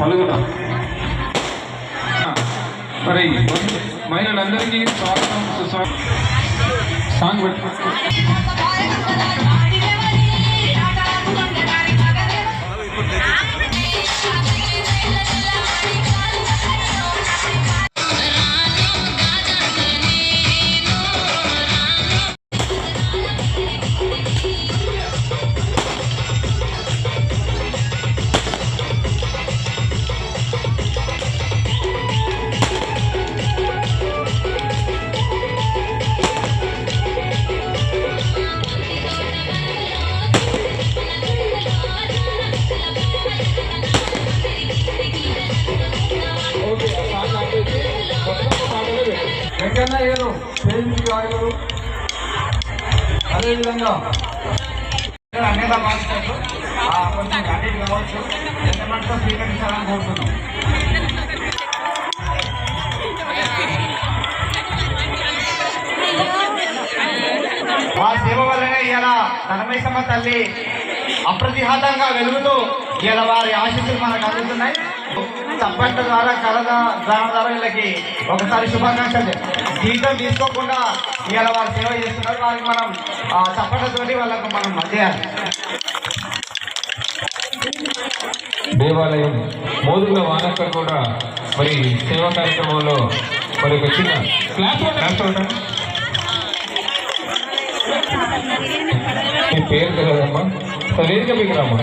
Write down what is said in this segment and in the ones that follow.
పలుగుతాం మరి మహిళలందరికీ స్వాగతం సుస్వాగతం సాంగ్ పెట్టు వెంకన్న ఏదో స్టేజ్ కాగలరు అదేవిధంగా ఇక్కడ అనేక కొంచెం అడిగి కావచ్చు. ఎంతమందితో స్వీకరించాలని కోరుతున్నాం. మా సేవ వల్లనే ఇలా ధనమేశమ్మ తల్లి అప్రతిహతంగా వెలుగుతూ ఇలా వారి ఆశీస్సులు మనకు అందుతున్నాయి. చప్పట్ల ద్వారా కళ దాన ద్వారా వీళ్ళకి ఒకసారి శుభాకాంక్షలు. జీతం తీసుకోకుండా ఇలా వారు సేవ చేస్తున్నారు. వారికి మనం ఆ చప్పట్లతోటి వాళ్ళకు మనం చేయాలి దేవాలయం మోదుగుల వానక్కర్ కూడా మరి సేవా కార్యక్రమంలో మరి ఒక చిన్న. మీ పేరు తెలియదమ్మా. సో వేదిక మీకు రామ్మా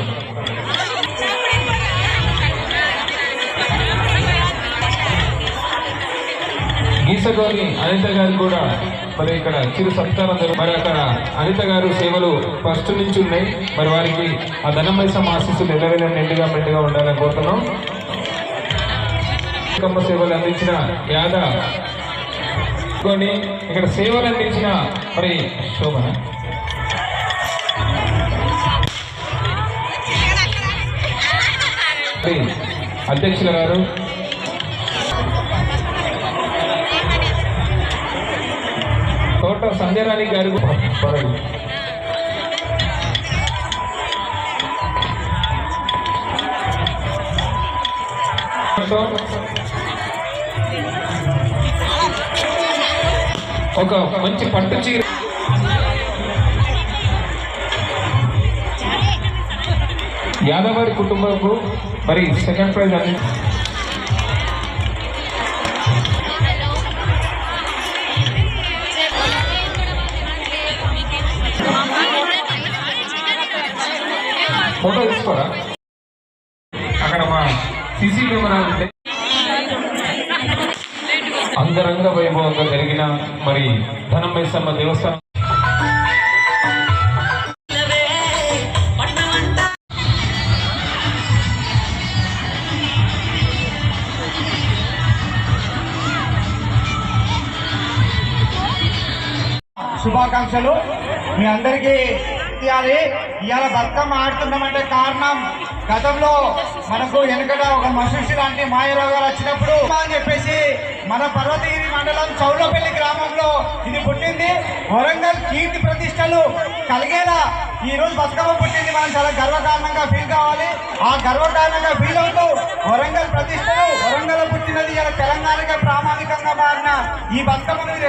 గీసలోని అనిత గారు కూడా మరి ఇక్కడ చిరు సత్కారం మరి అక్కడ అనిత గారు సేవలు ఫస్ట్ నుంచి ఉన్నాయి. మరి వారికి ఆ ధనమైసమ్మ ఆశీస్సులు ఎల్లవేళ నిండుగా మెండుగా ఉండాలని కోరుతున్నాం. కమ్మ సేవలు అందించిన యాద ఇక్కడ సేవలు అందించిన మరి శోభన. అధ్యక్షుల గారు తోట సంధ్యారాణి గారు ఒక మంచి పట్టు చీర. యాదవారి కుటుంబంకు మరి సెకండ్ ప్రైజ్ అంది. ఫోటో తీసుకోరా? అక్కడ మా సిసి కెమెరా ఉంటే అంగరంగ వైభవంగా జరిగిన మరి ధనమైసమ్మ దేవస్థానం. శుభాకాంక్షలు. మీ అందరికీ చేయాలి. ఇవాళ బతుకమ్మ ఆడుతున్నామంటే కారణం గతంలో మనకు వెనుకట ఒక మసూషి లాంటి మాయరోగాలు వచ్చినప్పుడు అని చెప్పేసి మన పర్వతగిరి మండలం చౌలపల్లి గ్రామంలో ఇది పుట్టింది. వరంగల్ కీర్తి ప్రతిష్టలు కలిగేలా ఈ రోజు బతుకమ్మ పుట్టింది. మనం చాలా గర్వకారణంగా ఫీల్ కావాలి. ఆ గర్వకారణంగా ఫీల్ అవుతూ వరంగల్ ప్రతిష్టలు వరంగల్ పుట్టినది ఇలా తెలంగాణగా ప్రామాణికంగా మారిన ఈ బతుకమ్మ మీరు